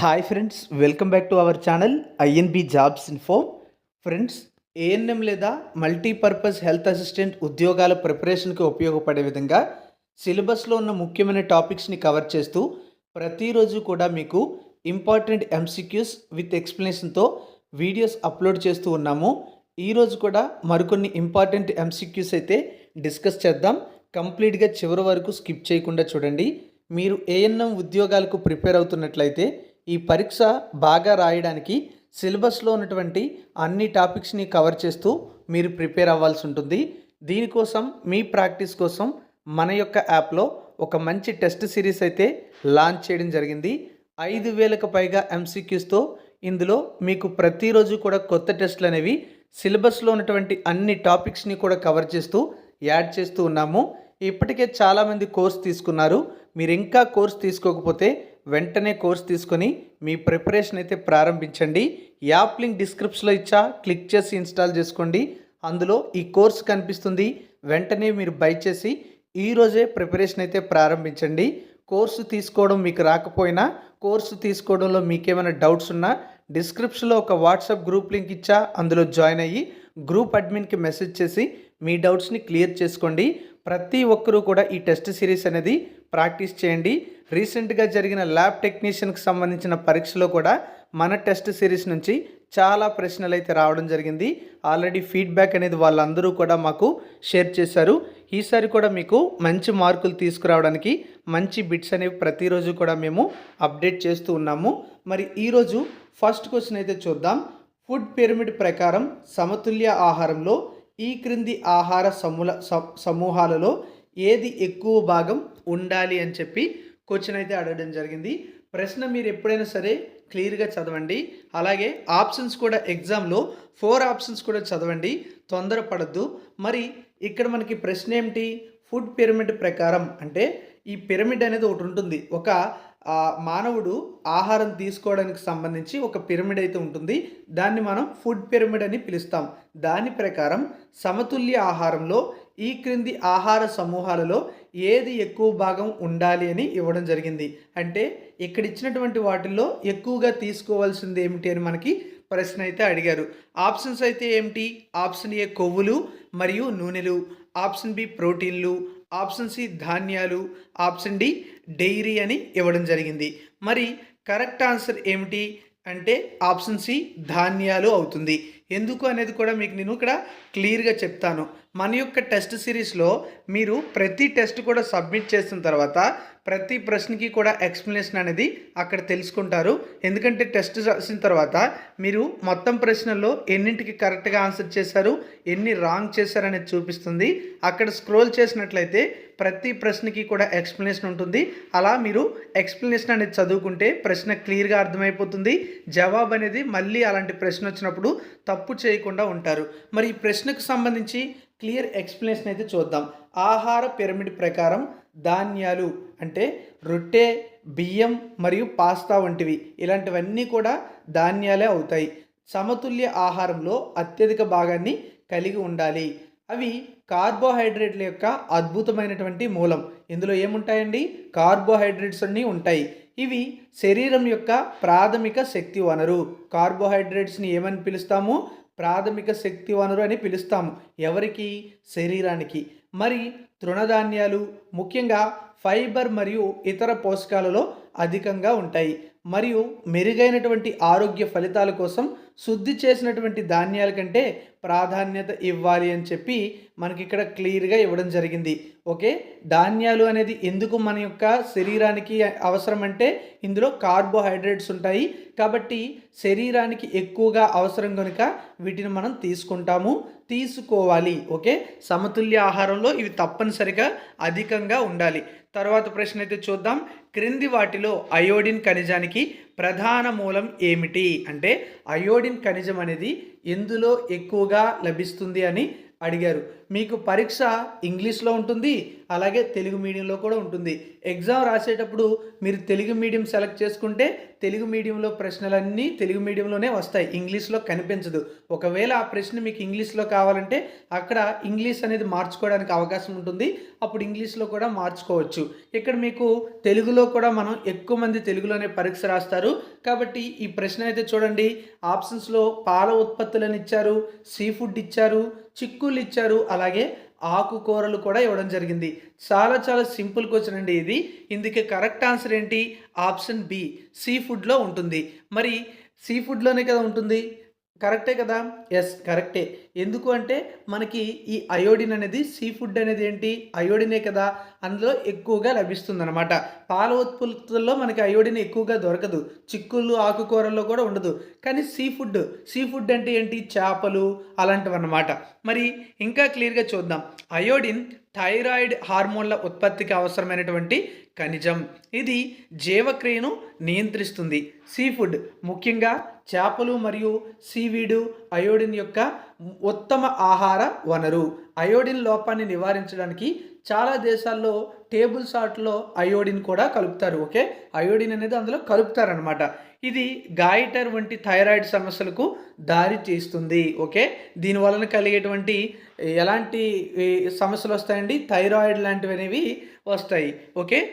Hi friends welcome back to our channel INB jobs info friends ANM లేదా multipurpose health assistant ఉద్యోగాల ప్రిపరేషన్కి ఉపయోగపడే విధంగా సిలబస్లో ఉన్న ముఖ్యమైన టాపిక్స్ని కవర్ చేస్తూ ప్రతిరోజు కూడా మీకు ఇంపార్టెంట్ ఎంసీక్యూస్ విత్ ఎక్స్ప్లెనేషన్తో వీడియోస్ అప్లోడ్ చేస్తూ ఉన్నాము. ఈరోజు కూడా మరికొన్ని ఇంపార్టెంట్ ఎంసీక్యూస్ అయితే డిస్కస్ చేద్దాం. కంప్లీట్గా చివరి వరకు స్కిప్ చేయకుండా చూడండి. మీరు ఏఎన్ఎం ఉద్యోగాలకు ప్రిపేర్ అవుతున్నట్లయితే ఈ పరీక్ష బాగా రాయడానికి సిలబస్లో ఉన్నటువంటి అన్ని టాపిక్స్ని కవర్ చేస్తూ మీరు ప్రిపేర్ అవ్వాల్సి ఉంటుంది. దీనికోసం మీ ప్రాక్టీస్ కోసం మన యొక్క యాప్లో ఒక మంచి టెస్ట్ సిరీస్ అయితే లాంచ్ చేయడం జరిగింది. ఐదు వేలకు పైగా ఎంసీక్యూస్తో ఇందులో మీకు ప్రతిరోజు కూడా కొత్త టెస్టులు అనేవి సిలబస్లో ఉన్నటువంటి అన్ని టాపిక్స్ని కూడా కవర్ చేస్తూ యాడ్ చేస్తూ ఉన్నాము. ఇప్పటికే చాలామంది కోర్స్ తీసుకున్నారు. మీరు ఇంకా కోర్స్ తీసుకోకపోతే వెంటనే కోర్స్ తీసుకొని మీ ప్రిపరేషన్ అయితే ప్రారంభించండి. యాప్ లింక్ డిస్క్రిప్షన్లో ఇచ్చా క్లిక్ చేసి ఇన్స్టాల్ చేసుకోండి. అందులో ఈ కోర్స్ కనిపిస్తుంది. వెంటనే మీరు బై చేసి ఈరోజే ప్రిపరేషన్ అయితే ప్రారంభించండి. కోర్సు తీసుకోవడం మీకు రాకపోయినా కోర్సు తీసుకోవడంలో మీకేమైనా డౌట్స్ ఉన్నా డిస్క్రిప్షన్లో ఒక వాట్సాప్ గ్రూప్ లింక్ ఇచ్చా అందులో జాయిన్ అయ్యి గ్రూప్ అడ్మిన్కి మెసేజ్ చేసి మీ డౌట్స్ని క్లియర్ చేసుకోండి. ప్రతి ఒక్కరూ కూడా ఈ టెస్ట్ సిరీస్ అనేది ప్రాక్టీస్ చేయండి. రీసెంట్గా జరిగిన ల్యాబ్ టెక్నీషియన్కి సంబంధించిన పరీక్షలో కూడా మన టెస్ట్ సిరీస్ నుంచి చాలా ప్రశ్నలు అయితే రావడం జరిగింది. ఆల్రెడీ ఫీడ్బ్యాక్ అనేది వాళ్ళందరూ కూడా మాకు షేర్ చేశారు. ఈసారి కూడా మీకు మంచి మార్కులు తీసుకురావడానికి మంచి బిట్స్ అనేవి ప్రతిరోజు కూడా మేము అప్డేట్ చేస్తూ ఉన్నాము. మరి ఈరోజు ఫస్ట్ క్వశ్చన్ అయితే చూద్దాం. ఫుడ్ పిరమిడ్ ప్రకారం సమతుల్య ఆహారంలో ఈ క్రింది ఆహార సమూల స- సమూహాలలో ఏది ఎక్కువ భాగం ఉండాలి అని చెప్పి క్వశ్చన్ అయితే అడగడం జరిగింది. ప్రశ్న మీరు ఎప్పుడైనా సరే క్లియర్గా చదవండి. అలాగే ఆప్షన్స్ కూడా ఎగ్జామ్లో ఫోర్ ఆప్షన్స్ కూడా చదవండి. తొందరపడద్దు. మరి ఇక్కడ మనకి ప్రశ్న ఏమిటి? ఫుడ్ పిరమిడ్ ప్రకారం అంటే ఈ పిరమిడ్ అనేది ఒకటి ఉంటుంది. ఒక మానవుడు ఆహారం తీసుకోవడానికి సంబంధించి ఒక పిరమిడ్ అయితే ఉంటుంది. దాన్ని మనం ఫుడ్ పిరమిడ్ అని పిలుస్తాం. దాని ప్రకారం సమతుల్య ఆహారంలో ఈ క్రింది ఆహార సమూహాలలో ఏది ఎక్కువ భాగం ఉండాలి అని ఇవ్వడం జరిగింది. అంటే ఇక్కడ ఇచ్చినటువంటి వాటిల్లో ఎక్కువగా తీసుకోవాల్సింది ఏమిటి అని మనకి ప్రశ్న అయితే అడిగారు. ఆప్షన్స్ అయితే ఏమిటి? ఆప్షన్ ఏ కొవ్వులు మరియు నూనెలు ఆప్షన్ బి ప్రోటీన్లు ఆప్షన్ సి ధాన్యాలు ఆప్షన్ డి డైరీ అని ఇవ్వడం జరిగింది. మరి కరెక్ట్ ఆన్సర్ ఏమిటి? అంటే ఆప్షన్ సి ధాన్యాలు అవుతుంది. ఎందుకు అనేది కూడా మీకు నేను ఇక్కడ క్లియర్గా చెప్తాను. మన యొక్క టెస్ట్ సిరీస్లో మీరు ప్రతి టెస్ట్ కూడా సబ్మిట్ చేసిన తర్వాత ప్రతి ప్రశ్నకి కూడా ఎక్స్ప్లెనేషన్ అనేది అక్కడ తెలుసుకుంటారు. ఎందుకంటే టెస్ట్ రాసిన తర్వాత మీరు మొత్తం ప్రశ్నల్లో ఎన్నింటికి కరెక్ట్గా ఆన్సర్ చేశారు ఎన్ని రాంగ్ చేశారు అనేది చూపిస్తుంది. అక్కడ స్క్రోల్ చేసినట్లయితే ప్రతి ప్రశ్నకి కూడా ఎక్స్ప్లెనేషన్ ఉంటుంది. అలా మీరు ఎక్స్ప్లెనేషన్ అనేది చదువుకుంటే ప్రశ్న క్లియర్గా అర్థమైపోతుంది. జవాబు అనేది మళ్ళీ అలాంటి ప్రశ్న వచ్చినప్పుడు తప్పు తప్పు చేయకుండా ఉంటారు. మరి ఈ ప్రశ్నకు సంబంధించి క్లియర్ ఎక్స్ప్లెనేషన్ అయితే చూద్దాం. ఆహార పిరమిడ్ ప్రకారం ధాన్యాలు అంటే రొట్టె బియ్యం మరియు పాస్తా వంటివి. ఇలాంటివన్నీ కూడా ధాన్యాలే అవుతాయి. సమతుల్య ఆహారంలో అత్యధిక భాగాన్ని కలిగి ఉండాలి. అవి కార్బోహైడ్రేట్ల యొక్క అద్భుతమైనటువంటి మూలం. ఇందులో ఏముంటాయండి? కార్బోహైడ్రేట్స్ అన్నీ ఉంటాయి. ఇవి శరీరం యొక్క ప్రాథమిక శక్తి వనరు. కార్బోహైడ్రేట్స్ని ఏమని పిలుస్తాము? ప్రాథమిక శక్తి వనరు అని పిలుస్తాము. ఎవరికి? శరీరానికి. మరి తృణధాన్యాలు ముఖ్యంగా ఫైబర్ మరియు ఇతర పోషకాలలో అధికంగా ఉంటాయి. మరియు మెరుగైనటువంటి ఆరోగ్య ఫలితాల కోసం శుద్ధి చేసినటువంటి ధాన్యాల కంటే ప్రాధాన్యత ఇవ్వాలి అని చెప్పి మనకి ఇక్కడ క్లియర్గా ఇవ్వడం జరిగింది. ఓకే? ధాన్యాలు అనేది ఎందుకు మన యొక్క శరీరానికి అవసరం అంటే ఇందులో కార్బోహైడ్రేట్స్ ఉంటాయి. కాబట్టి శరీరానికి ఎక్కువగా అవసరం కనుక వీటిని మనం తీసుకుంటాము. తీసుకోవాలి. ఓకే? సమతుల్య ఆహారంలో ఇవి తప్పనిసరిగా అధికంగా ఉండాలి. తర్వాత ప్రశ్న అయితే చూద్దాం. క్రింది వాటిలో అయోడిన్ ఖనిజానికి ప్రధాన మూలం ఏమిటి? అంటే అయోడిన్ ఖనిజం అనేది ఎందులో ఎక్కువగా లభిస్తుంది అని అడిగారు. మీకు పరీక్ష ఇంగ్లీష్లో ఉంటుంది అలాగే తెలుగు మీడియంలో కూడా ఉంటుంది. ఎగ్జామ్ రాసేటప్పుడు మీరు తెలుగు మీడియం సెలెక్ట్ చేసుకుంటే తెలుగు మీడియంలో ప్రశ్నలన్నీ తెలుగు మీడియంలోనే వస్తాయి ఇంగ్లీష్లో కనిపించదు. ఒకవేళ ఆ ప్రశ్న మీకు ఇంగ్లీష్లో కావాలంటే అక్కడ ఇంగ్లీష్ అనేది మార్చుకోవడానికి అవకాశం ఉంటుంది అప్పుడు ఇంగ్లీష్లో కూడా మార్చుకోవచ్చు. ఇక్కడ మీకు తెలుగులో కూడా మనం ఎక్కువ మంది తెలుగులోనే పరీక్ష రాస్తారు. కాబట్టి ఈ ప్రశ్న అయితే చూడండి ఆప్షన్స్లో పాల ఉత్పత్తులను ఇచ్చారు సీ ఫుడ్ ఇచ్చారు చిక్కులు ఇచ్చారు అలాగే ఆకుకూరలు కూడా ఇవ్వడం జరిగింది. చాలా చాలా సింపుల్ క్వశ్చన్ అండి ఇది. ఇందుకే కరెక్ట్ ఆన్సర్ ఏంటి? ఆప్షన్ బి సీ ఫుడ్లో ఉంటుంది. మరి సీ ఫుడ్లోనే కదా ఉంటుంది? కరెక్టే కదా? ఎస్ కరెక్టే. ఎందుకు అంటే మనకి ఈ అయోడిన్ అనేది సీ ఫుడ్ అనేది ఏంటి? అయోడినే కదా అందులో ఎక్కువగా లభిస్తుంది అనమాట పాల ఉత్పత్తుల్లో మనకి అయోడిన్ ఎక్కువగా దొరకదు. చిక్కుళ్ళు ఆకుకూరల్లో కూడా ఉండదు. కానీ సీ ఫుడ్ సీ ఫుడ్ అంటే ఏంటి? చేపలు అలాంటివి అన్నమాట మరి ఇంకా క్లియర్గా చూద్దాం. అయోడిన్ థైరాయిడ్ హార్మోన్ల ఉత్పత్తికి అవసరమైనటువంటి ఖనిజం. ఇది జీవక్రియను నియంత్రిస్తుంది. సీ ఫుడ్ ముఖ్యంగా చేపలు మరియు సీవీడు అయోడిన్ యొక్క ఉత్తమ ఆహార వనరు. అయోడిన్ లోపాన్ని నివారించడానికి చాలా దేశాల్లో టేబుల్ సాల్ట్లో అయోడిన్ కూడా కలుపుతారు ఓకే? అయోడిన్ అనేది అందులో కలుపుతారనమాట ఇది గాయిటర్ వంటి థైరాయిడ్ సమస్యలకు దారి తీస్తుంది ఓకే? దీని వలన కలిగేటువంటి ఎలాంటి సమస్యలు వస్తాయండి? థైరాయిడ్ లాంటివి అనేవి వస్తాయి. ఓకే?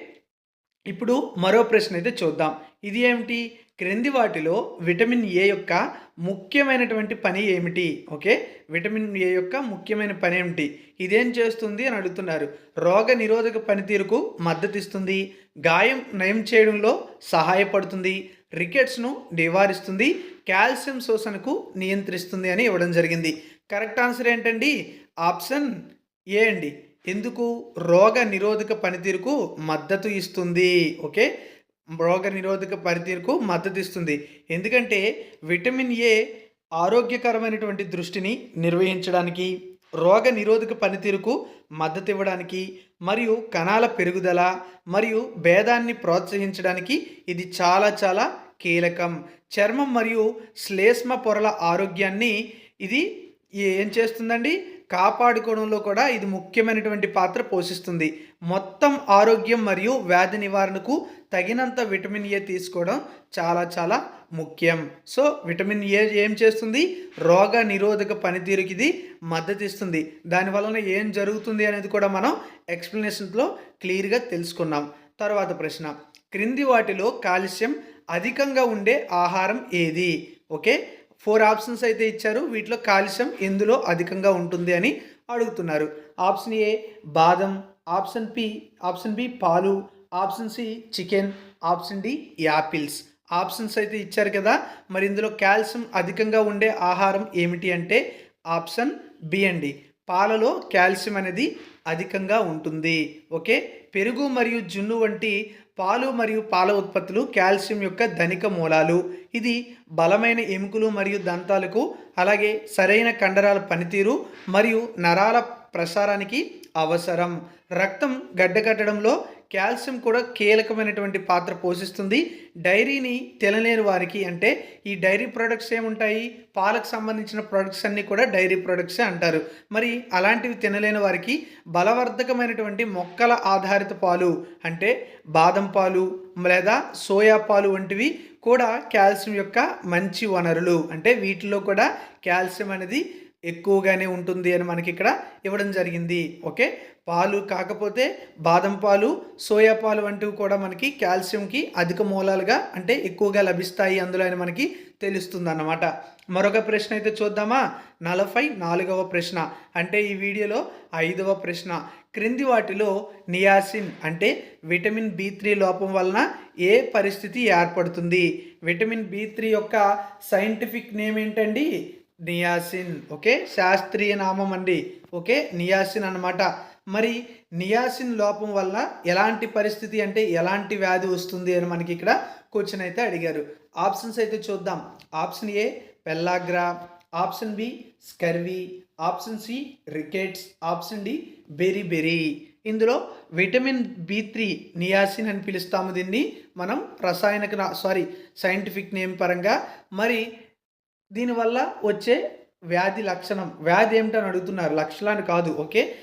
ఇప్పుడు మరో ప్రశ్న అయితే చూద్దాం. ఇది ఏమిటి? క్రింది వాటిలో విటమిన్ ఏ యొక్క ముఖ్యమైనటువంటి పని ఏమిటి? ఓకే? విటమిన్ ఏ యొక్క ముఖ్యమైన పని ఏమిటి? ఇదేం చేస్తుంది అని అడుగుతున్నారు. రోగ నిరోధక పనితీరుకు మద్దతు ఇస్తుంది గాయం నయం చేయడంలో సహాయపడుతుంది. రికెట్స్ను నివారిస్తుంది. కాల్షియం శోషణకు నియంత్రిస్తుంది అని ఇవ్వడం జరిగింది. కరెక్ట్ ఆన్సర్ ఏంటండి? ఆప్షన్ ఏ అండి. ఎందుకు? రోగ నిరోధక పనితీరుకు మద్దతు ఇస్తుంది. ఓకే? రోగ నిరోధక పనితీరుకు మద్దతు ఇస్తుంది. ఎందుకంటే విటమిన్ ఏ ఆరోగ్యకరమైనటువంటి దృష్టిని నిర్వహించడానికి రోగ నిరోధక పనితీరుకు మద్దతు ఇవ్వడానికి మరియు కణాల పెరుగుదల మరియు భేదాన్ని ప్రోత్సహించడానికి ఇది చాలా చాలా కీలకం. చర్మం మరియు శ్లేష్మ పొరల ఆరోగ్యాన్ని ఇది ఏం చేస్తుందండి? కాపాడుకోవడంలో కూడా ఇది ముఖ్యమైనటువంటి పాత్ర పోషిస్తుంది. మొత్తం ఆరోగ్యం మరియు వ్యాధి నివారణకు తగినంత విటమిన్ ఏ తీసుకోవడం చాలా చాలా ముఖ్యం. సో విటమిన్ ఏ ఏం చేస్తుంది? రోగ నిరోధక పనితీరుకి ఇది మద్దతు ఇస్తుంది దాని వలన ఏం జరుగుతుంది అనేది కూడా మనం ఎక్స్ప్లెనేషన్లో క్లియర్గా తెలుసుకున్నాం. తర్వాత ప్రశ్న. క్రింది వాటిలో కాల్షియం అధికంగా ఉండే ఆహారం ఏది? ఓకే? ఫోర్ ఆప్షన్స్ అయితే ఇచ్చారు. వీటిలో కాల్షియం ఎందులో అధికంగా ఉంటుంది అని అడుగుతున్నారు. ఆప్షన్ ఏ బాదం. ఆప్షన్ పి ఆప్షన్ బి పాలు. Option C chicken. Option D apples. Options అయితే ఇచ్చారు కదా. మరి ఇందులో కాల్షియం అధికంగా ఉండే ఆహారం ఏమిటి అంటే ఆప్షన్ బి అండి. పాలలో కాల్షియం అనేది అధికంగా ఉంటుంది. ఓకే? పెరుగు మరియు జున్ను వంటి పాలు మరియు పాల ఉత్పత్తులు కాల్షియం యొక్క ధనిక మూలాలు. ఇది బలమైన ఎముకలు మరియు దంతాలకు అలాగే సరైన కండరాల పనితీరు మరియు నరాల ప్రసారానికి అవసరం. రక్తం గడ్డకట్టడంలో కాల్షియం కూడా కీలకమైనటువంటి పాత్ర పోషిస్తుంది. డైరీని తినలేని వారికి అంటే ఈ డైరీ ప్రొడక్ట్స్ ఏముంటాయి? పాలకు సంబంధించిన ప్రొడక్ట్స్ అన్నీ కూడా డైరీ ప్రొడక్ట్సే అంటారు. మరి అలాంటివి తినలేని వారికి బలవర్ధకమైనటువంటి మొక్కల ఆధారిత పాలు అంటే బాదం పాలు లేదా సోయా పాలు వంటివి కూడా కాల్షియం యొక్క మంచి వనరులు. అంటే వీటిలో కూడా కాల్షియం అనేది ఎక్కువగానే ఉంటుంది అని మనకి ఇక్కడ ఇవ్వడం జరిగింది. ఓకే? పాలు కాకపోతే బాదం పాలు సోయా పాలు వంటివి కూడా మనకి కాల్షియంకి అధిక మూలాలుగా అంటే ఎక్కువగా లభిస్తాయి అందులో అని మనకి తెలుస్తుంది అన్నమాట మరొక ప్రశ్న అయితే చూద్దామా? నలభై నాలుగవ ప్రశ్న. అంటే ఈ వీడియోలో ఐదవ ప్రశ్న. క్రింది వాటిలో నియాసిన్ అంటే విటమిన్ బి త్రీ లోపం వలన ఏ పరిస్థితి ఏర్పడుతుంది? విటమిన్ బి త్రీ యొక్క సైంటిఫిక్ నేమ్ ఏంటండి? Niacin okay? శాస్త్రీయ నామం అండి ఓకే? నియాసిన్ అన్నమాట. మరి నియాసిన్ లోపం వల్ల ఎలాంటి పరిస్థితి అంటే ఎలాంటి వ్యాధి వస్తుంది అని మనకి ఇక్కడ క్వశ్చన్ అయితే అడిగారు. ఆప్షన్స్ అయితే చూద్దాం. Option A pellagra. Option B scurvy. Option C rickets. Option D beriberi ఇందులో విటమిన్ బి త్రీ నియాసిన్ అని పిలుస్తాము దీన్ని. మనం రసాయనిక సారీ సైంటిఫిక్ నేమ్ పరంగా. మరి దీనివల్ల వచ్చే వ్యాధి లక్షణం వ్యాధి ఏమిటని అడుగుతున్నారు? లక్షణాన్ని కాదు ఓకే?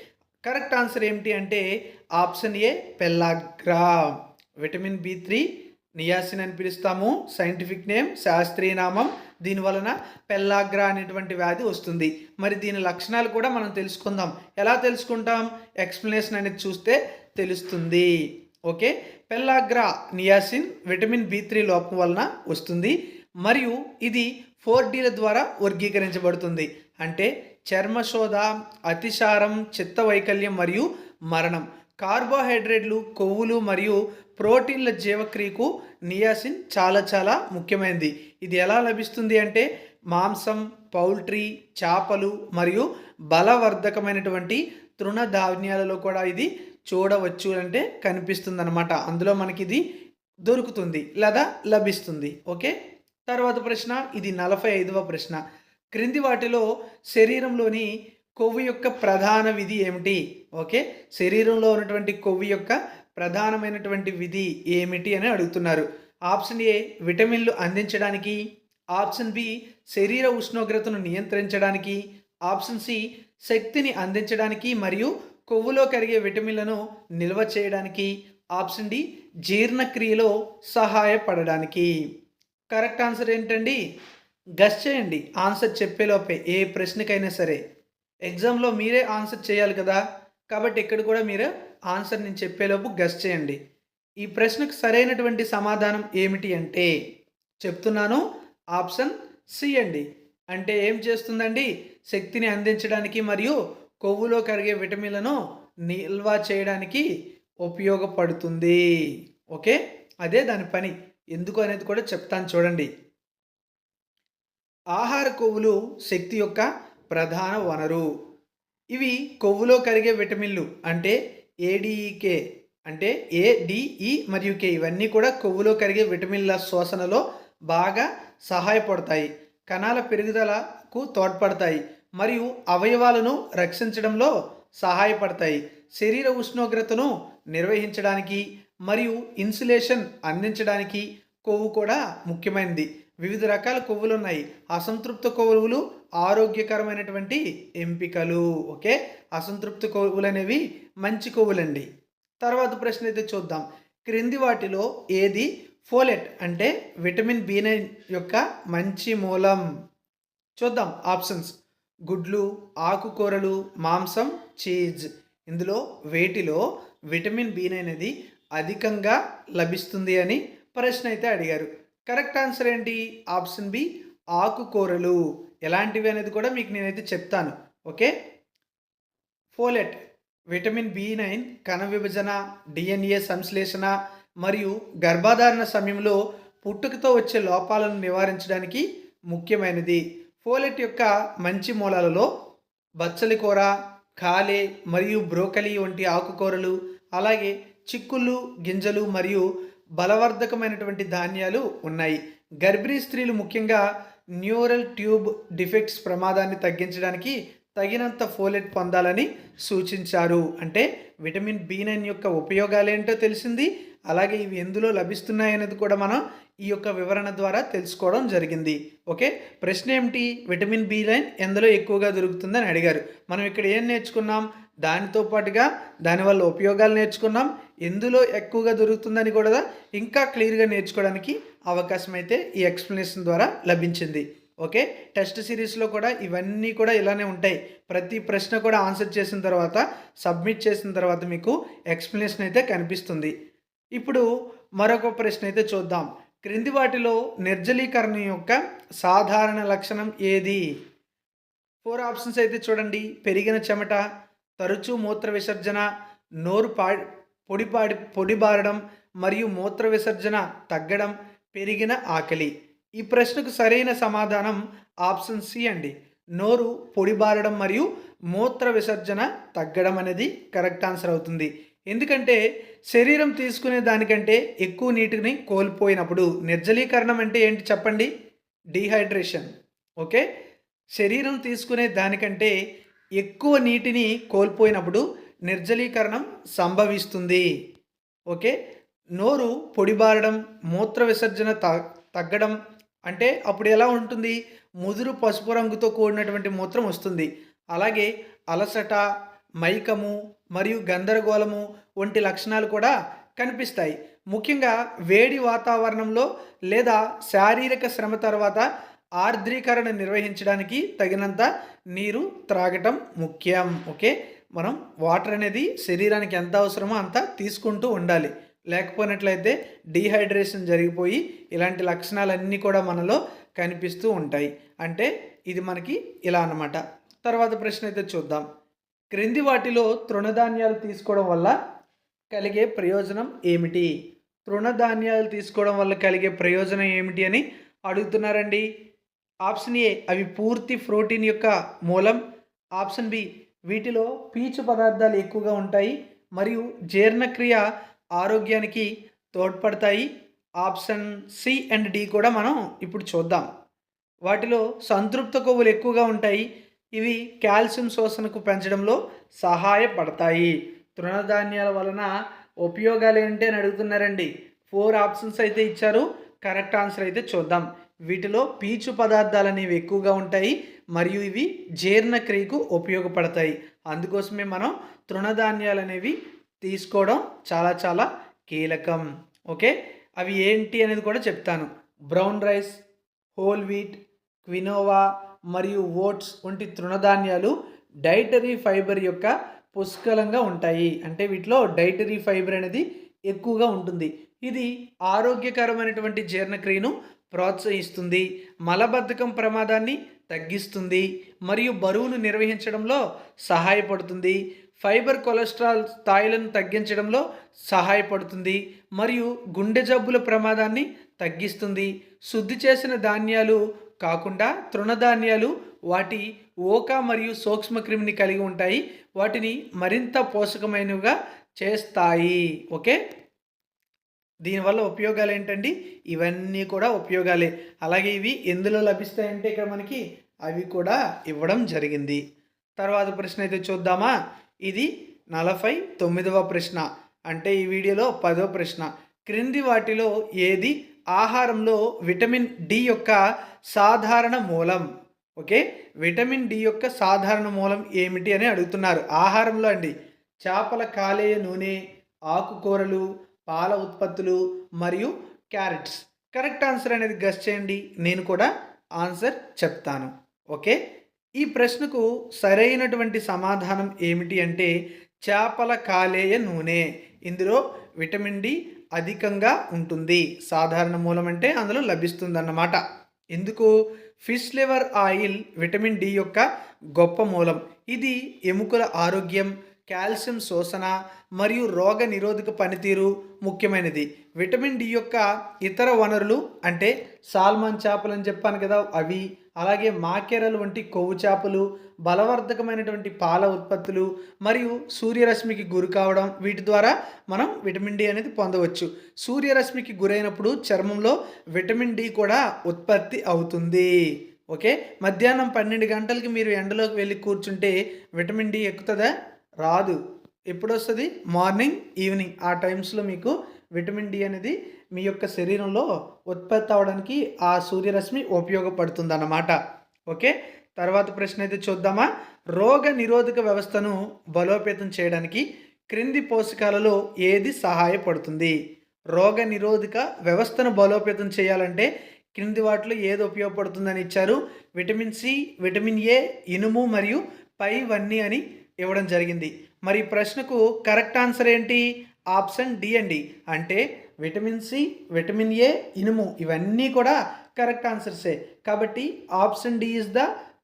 కరెక్ట్ ఆన్సర్ ఏమిటి అంటే option A pellagra vitamin B three niacin అని పిలుస్తాము. సైంటిఫిక్ నేమ్ శాస్త్రీయ నామం. దీని వలన పెల్లాగ్రా అనేటువంటి వ్యాధి వస్తుంది. మరి దీని లక్షణాలు కూడా మనం తెలుసుకుందాం. ఎలా తెలుసుకుంటాం? ఎక్స్ప్లెనేషన్ అనేది చూస్తే తెలుస్తుంది. Okay? Pellagra niacin vitamin B three లోపం వలన వస్తుంది. మరియు ఇది ఫోర్ డీల ద్వారా వర్గీకరించబడుతుంది. అంటే చర్మశోధ అతిసారం చిత్త వైకల్యం మరియు మరణం. కార్బోహైడ్రేట్లు కొవ్వులు మరియు ప్రోటీన్ల జీవక్రియకు నియాసిన్ చాలా చాలా ముఖ్యమైనది. ఇది ఎలా లభిస్తుంది అంటే మాంసం పౌల్ట్రీ చేపలు మరియు బలవర్ధకమైనటువంటి తృణధాన్యాలలో కూడా ఇది చూడవచ్చు అంటే కనిపిస్తుంది అనమాట అందులో మనకి ఇది దొరుకుతుంది లేదా లభిస్తుంది. ఓకే? తర్వాత ప్రశ్న ఇది నలభై ఐదవ ప్రశ్న. క్రింది వాటిలో శరీరంలోని కొవ్వు యొక్క ప్రధాన విధి ఏమిటి? ఓకే శరీరంలో ఉన్నటువంటి కొవ్వు యొక్క ప్రధానమైనటువంటి విధి ఏమిటి అని అడుగుతున్నారు. ఆప్షన్ ఏ విటమిన్లు అందించడానికి. ఆప్షన్ బి శరీర ఉష్ణోగ్రతను నియంత్రించడానికి. ఆప్షన్ సి శక్తిని అందించడానికి మరియు కొవ్వులో కరిగే విటమిన్లను నిల్వ చేయడానికి. ఆప్షన్ డి జీర్ణక్రియలో సహాయపడడానికి. కరెక్ట్ ఆన్సర్ ఏంటండి? గస్ చేయండి. ఆన్సర్ చెప్పేలోపే ఏ ప్రశ్నకైనా సరే. ఎగ్జామ్లో మీరే ఆన్సర్ చేయాలి కదా? కాబట్టి ఇక్కడ కూడా మీరు ఆన్సర్ నేను చెప్పేలోపు గస్ చేయండి. ఈ ప్రశ్నకు సరైనటువంటి సమాధానం ఏమిటి అంటే చెప్తున్నాను. ఆప్షన్ సి అండి. అంటే ఏం చేస్తుందండి? శక్తిని అందించడానికి మరియు కొవ్వులో కరిగే విటమిన్లను నిల్వ చేయడానికి ఉపయోగపడుతుంది. ఓకే? అదే దాని పని. ఎందుకు అనేది కూడా చెప్తాను చూడండి. ఆహార కొవ్వులు శక్తి యొక్క ప్రధాన వనరు. ఇవి కొవ్వులో కరిగే విటమిన్లు అంటే ఏడిఈకే అంటే ఏడిఈ మరియు కే ఇవన్నీ కూడా కొవ్వులో కరిగే విటమిన్ల శోషణలో బాగా సహాయపడతాయి. కణాల పెరుగుదలకు తోడ్పడతాయి మరియు అవయవాలను రక్షించడంలో సహాయపడతాయి. శరీర ఉష్ణోగ్రతను నిర్వహించడానికి మరియు ఇన్సులేషన్ అందించడానికి కొవ్వు కూడా ముఖ్యమైనది. వివిధ రకాల కొవ్వులు ఉన్నాయి అసంతృప్త కొవ్వులు ఆరోగ్యకరమైనటువంటి ఎంపికలు. ఓకే? అసంతృప్త కొవ్వులు అనేవి మంచి కొవ్వులండి. తర్వాత ప్రశ్న అయితే చూద్దాం. క్రింది వాటిలో ఏది ఫోలెట్ అంటే విటమిన్ బి నైన్ యొక్క మంచి మూలం? చూద్దాం. ఆప్షన్స్. గుడ్లు ఆకుకూరలు మాంసం చీజ్. ఇందులో వేటిలో విటమిన్ బి నైన్ అనేది అధికంగా లభిస్తుంది అని ప్రశ్న అయితే అడిగారు. కరెక్ట్ ఆన్సర్ ఏంటి? ఆప్షన్ బి ఆకుకూరలు. ఎలాంటివి అనేది కూడా మీకు నేనైతే చెప్తాను. Okay? Folate vitamin B nine కణ విభజన డిఎన్ఏ సంశ్లేషణ మరియు గర్భధారణ సమయంలో పుట్టుకతో వచ్చే లోపాలను నివారించడానికి ముఖ్యమైనది. ఫోలెట్ యొక్క మంచి మూలాలలో బచ్చలి కూర కాలే మరియు బ్రోకలీ వంటి ఆకుకూరలు అలాగే చిక్కుళ్ళు గింజలు మరియు బలవర్ధకమైనటువంటి ధాన్యాలు ఉన్నాయి. గర్భిణీ స్త్రీలు ముఖ్యంగా న్యూరల్ ట్యూబ్ డిఫెక్ట్స్ ప్రమాదాన్ని తగ్గించడానికి తగినంత ఫోలెట్ పొందాలని సూచించారు. అంటే విటమిన్ బి నైన్ యొక్క ఉపయోగాలు ఏంటో తెలిసింది అలాగే ఇవి ఎందులో లభిస్తున్నాయనేది కూడా మనం ఈ యొక్క వివరణ ద్వారా తెలుసుకోవడం జరిగింది. ఓకే? ప్రశ్న ఏమిటి? విటమిన్ బి నైన్ ఎందులో ఎక్కువగా దొరుకుతుందని అడిగారు. మనం ఇక్కడ ఏం నేర్చుకున్నాం? దానితో పాటుగా దానివల్ల ఉపయోగాలు నేర్చుకున్నాం. ఎందులో ఎక్కువగా దొరుకుతుందని కూడా ఇంకా క్లియర్గా నేర్చుకోవడానికి అవకాశం అయితే ఈ ఎక్స్ప్లెనేషన్ ద్వారా లభించింది. ఓకే? టెస్ట్ సిరీస్లో కూడా ఇవన్నీ కూడా ఇలానే ఉంటాయి. ప్రతి ప్రశ్న కూడా ఆన్సర్ చేసిన తర్వాత సబ్మిట్ చేసిన తర్వాత మీకు ఎక్స్ప్లెనేషన్ అయితే కనిపిస్తుంది. ఇప్పుడు మరొక ప్రశ్న అయితే చూద్దాం. క్రింది వాటిలో నిర్జలీకరణ యొక్క సాధారణ లక్షణం ఏది? ఫోర్ ఆప్షన్స్ అయితే చూడండి. పెరిగిన చెమట తరచూ మూత్ర విసర్జన నోరు పా పొడిపాడి పొడిబారడం మరియు మూత్ర విసర్జన తగ్గడం పెరిగిన ఆకలి. ఈ ప్రశ్నకు సరైన సమాధానం ఆప్షన్ సి అండి. నోరు పొడిబారడం మరియు మూత్ర విసర్జన తగ్గడం అనేది కరెక్ట్ ఆన్సర్ అవుతుంది. ఎందుకంటే శరీరం తీసుకునే దానికంటే ఎక్కువ నీటిని కోల్పోయినప్పుడు నిర్జలీకరణం అంటే ఏంటి చెప్పండి? డీహైడ్రేషన్. ఓకే? శరీరం తీసుకునే దానికంటే ఎక్కువ నీటిని కోల్పోయినప్పుడు నిర్జలీకరణం సంభవిస్తుంది. ఓకే? నోరు పొడిబారడం మూత్ర విసర్జన త తగ్గడం అంటే అప్పుడు ఎలా ఉంటుంది? ముదురు పసుపు రంగుతో కూడినటువంటి మూత్రం వస్తుంది. అలాగే అలసట మైకము మరియు గందరగోళము వంటి లక్షణాలు కూడా కనిపిస్తాయి. ముఖ్యంగా వేడి వాతావరణంలో లేదా శారీరక శ్రమ తర్వాత ఆర్ద్రీకరణ నిర్వహించడానికి తగినంత నీరు త్రాగటం ముఖ్యం. ఓకే? మనం వాటర్ అనేది శరీరానికి ఎంత అవసరమో అంత తీసుకుంటూ ఉండాలి. లేకపోయినట్లయితే డీహైడ్రేషన్ జరిగిపోయి ఇలాంటి లక్షణాలన్నీ కూడా మనలో కనిపిస్తూ ఉంటాయి. అంటే ఇది మనకి ఇలా అన్నమాట. తర్వాత ప్రశ్న అయితే చూద్దాం. క్రింది వాటిలో తృణధాన్యాలు తీసుకోవడం వల్ల కలిగే ప్రయోజనం ఏమిటి? తృణధాన్యాలు తీసుకోవడం వల్ల కలిగే ప్రయోజనం ఏమిటి అని అడుగుతున్నారండి. ఆప్షన్ ఏ అవి పూర్తి ప్రోటీన్ యొక్క మూలం. ఆప్షన్ బి వీటిలో పీచు పదార్థాలు ఎక్కువగా ఉంటాయి మరియు జీర్ణక్రియ ఆరోగ్యానికి తోడ్పడతాయి. ఆప్షన్ సి అండ్ డి కూడా మనం ఇప్పుడు చూద్దాం. వాటిలో సంతృప్త కొవ్వులు ఎక్కువగా ఉంటాయి. ఇవి కాల్షియం శోషణకు పెంచడంలో సహాయపడతాయి. తృణధాన్యాల వలన ఉపయోగాలు ఏంటి అని అడుగుతున్నారండి. ఫోర్ ఆప్షన్స్ అయితే ఇచ్చారు. కరెక్ట్ ఆన్సర్ అయితే చూద్దాం. వీటిలో పీచు పదార్థాలు అనేవి ఎక్కువగా ఉంటాయి మరియు ఇవి జీర్ణక్రియకు ఉపయోగపడతాయి. అందుకోసమే మనం తృణధాన్యాలు అనేవి తీసుకోవడం చాలా చాలా కీలకం. ఓకే? అవి ఏంటి అనేది కూడా చెప్తాను. Brown rice whole wheat quinoa మరియు ఓట్స్ వంటి తృణధాన్యాలు డైటరీ ఫైబర్ యొక్క పుష్కలంగా ఉంటాయి. అంటే వీటిలో డైటరీ ఫైబర్ అనేది ఎక్కువగా ఉంటుంది. ఇది ఆరోగ్యకరమైనటువంటి జీర్ణక్రియను ప్రోత్సహిస్తుంది. మలబద్ధకం ప్రమాదాన్ని తగ్గిస్తుంది. మరియు బరువును నిర్వహించడంలో సహాయపడుతుంది. ఫైబర్ కొలెస్ట్రాల్ స్థాయిలను తగ్గించడంలో సహాయపడుతుంది. మరియు గుండె జబ్బుల ప్రమాదాన్ని తగ్గిస్తుంది. శుద్ధి చేసిన ధాన్యాలు కాకుండా తృణధాన్యాలు వాటి ఓకా మరియు సూక్ష్మక్రిమిని కలిగి ఉంటాయి. వాటిని మరింత పోషకమైనవిగా చేస్తాయి. ఓకే? దీనివల్ల ఉపయోగాలు ఏంటండి ఇవన్నీ కూడా ఉపయోగాలే. అలాగే ఇవి ఎందులో లభిస్తాయంటే ఇక్కడ మనకి అవి కూడా ఇవ్వడం జరిగింది. తర్వాత ప్రశ్న అయితే చూద్దామా? ఇది నలభై తొమ్మిదవ ప్రశ్న. అంటే ఈ వీడియోలో పదవ ప్రశ్న. క్రింది వాటిలో ఏది ఆహారంలో విటమిన్ డి యొక్క సాధారణ మూలం? ఓకే? విటమిన్ డి యొక్క సాధారణ మూలం ఏమిటి అని అడుగుతున్నారు. ఆహారంలో అండి చేపల కాలేయ నూనె ఆకుకూరలు పాల ఉత్పత్తులు మరియు క్యారెట్స్. కరెక్ట్ ఆన్సర్ అనేది గెస్ చేయండి. నేను కూడా ఆన్సర్ చెప్తాను. ఓకే? ఈ ప్రశ్నకు సరైనటువంటి సమాధానం ఏమిటి అంటే చేపల కాలేయ నూనె. ఇందులో విటమిన్ డి అధికంగా ఉంటుంది. సాధారణ మూలం అంటే అందులో లభిస్తుందన్నమాట. ఎందుకు? Fish liver oil vitamin D యొక్క గొప్ప మూలం. ఇది ఎముకల ఆరోగ్యం కాల్షియం శోషణ మరియు రోగ నిరోధక పనితీరు ముఖ్యమైనది. విటమిన్ డి యొక్క ఇతర వనరులు అంటే సాల్మన్ చేపలు అని చెప్పాను కదా అవి. అలాగే మాకెరలు వంటి కొవ్వు చేపలు బలవర్ధకమైనటువంటి పాల ఉత్పత్తులు మరియు సూర్యరశ్మికి గురి కావడం వీటి ద్వారా మనం విటమిన్ డి అనేది పొందవచ్చు. సూర్యరశ్మికి గురైనప్పుడు చర్మంలో విటమిన్ డి కూడా ఉత్పత్తి అవుతుంది. ఓకే? మధ్యాహ్నం పన్నెండు గంటలకి మీరు ఎండలోకి వెళ్ళి కూర్చుంటే విటమిన్ డి ఎక్కుతుందా? రాదు. ఎప్పుడు వస్తుంది మార్నింగ్ ఈవినింగ్. ఆ టైమ్స్లో మీకు విటమిన్ డి అనేది మీ యొక్క శరీరంలో ఉత్పత్తి అవడానికి ఆ సూర్యరశ్మి ఉపయోగపడుతుంది అన్నమాట ఓకే? తర్వాత ప్రశ్న అయితే చూద్దామా? రోగ నిరోధక వ్యవస్థను బలోపేతం చేయడానికి క్రింది పోషకాలలో ఏది సహాయపడుతుంది? రోగ నిరోధక వ్యవస్థను బలోపేతం చేయాలంటే క్రింది వాటిలో ఏది ఉపయోగపడుతుందని ఇచ్చారు? విటమిన్ సి విటమిన్ ఏ ఇనుము మరియు పైవన్నీ అని ఇవ్వడం జరిగింది. మరి ప్రశ్నకు కరెక్ట్ ఆన్సర్ ఏంటి? ఆప్షన్ డి అండి. అంటే విటమిన్ సి విటమిన్ ఏ ఇనుము ఇవన్నీ కూడా కరెక్ట్ ఆన్సర్సే. కాబట్టి option D is the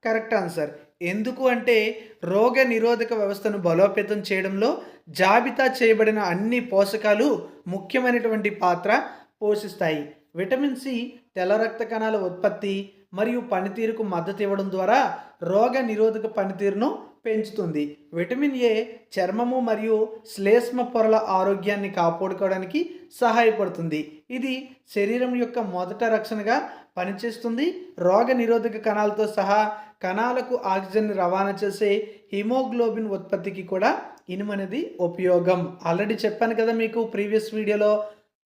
correct answer. ఎందుకు అంటే రోగ నిరోధక వ్యవస్థను బలోపేతం చేయడంలో జాబితా చేయబడిన అన్ని పోషకాలు ముఖ్యమైనటువంటి పాత్ర పోషిస్తాయి. విటమిన్ సి తెల్ల రక్త కణాల ఉత్పత్తి మరియు పనితీరుకు మద్దతు ఇవ్వడం ద్వారా రోగ నిరోధక పనితీరును పెంచుతుంది. విటమిన్ ఏ చర్మము మరియు శ్లేష్మ పొరల ఆరోగ్యాన్ని కాపాడుకోవడానికి సహాయపడుతుంది. ఇది శరీరం యొక్క మొదట రక్షణగా పనిచేస్తుంది. రోగ నిరోధక కణాలతో సహా కణాలకు ఆక్సిజన్ రవాణా చేసే హిమోగ్లోబిన్ ఉత్పత్తికి కూడా ఇనుము అనేది ఉపయోగం. ఆల్రెడీ చెప్పాను కదా మీకు ప్రీవియస్ వీడియోలో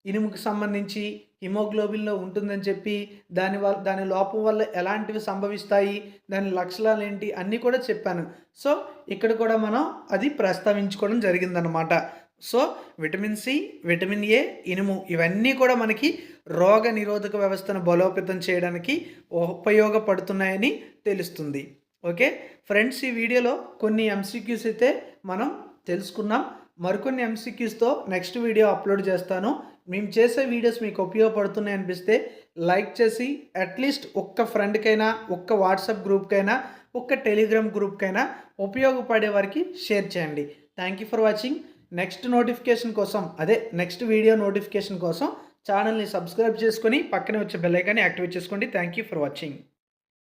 ఇనుముకు సంబంధించి హిమోగ్లోబిన్లో ఉంటుందని చెప్పి దాని వల్ల దాని లోపం వల్ల ఎలాంటివి సంభవిస్తాయి దాని లక్షణాలు ఏంటి అన్నీ కూడా చెప్పాను. సో ఇక్కడ కూడా మనం అది ప్రస్తావించుకోవడం జరిగిందనమాట so vitamin C vitamin A ఇనుము ఇవన్నీ కూడా మనకి రోగ నిరోధక వ్యవస్థను బలోపేతం చేయడానికి ఉపయోగపడుతున్నాయని తెలుస్తుంది. ఓకే? ఫ్రెండ్స్ ఈ వీడియోలో కొన్ని ఎంసీక్యూస్ అయితే మనం తెలుసుకున్నాం. మరికొన్ని ఎంసీక్యూస్తో నెక్స్ట్ వీడియో అప్లోడ్ చేస్తాను. మేము చేసే వీడియోస్ మీకు ఉపయోగపడుతున్నాయి అనిపిస్తే లైక్ చేసి అట్లీస్ట్ ఒక్క ఫ్రెండ్కైనా ఒక్క వాట్సాప్ గ్రూప్కైనా ఒక్క టెలిగ్రామ్ గ్రూప్కైనా ఉపయోగపడే వారికి షేర్ చేయండి. Thank you for watching next notification కోసం అదే నెక్స్ట్ వీడియో నోటిఫికేషన్ కోసం ఛానల్ని సబ్స్క్రైబ్ చేసుకొని పక్కనే వచ్చే బెల్ ఐకాన్ని యాక్టివేట్ చేసుకోండి. Thank you for watching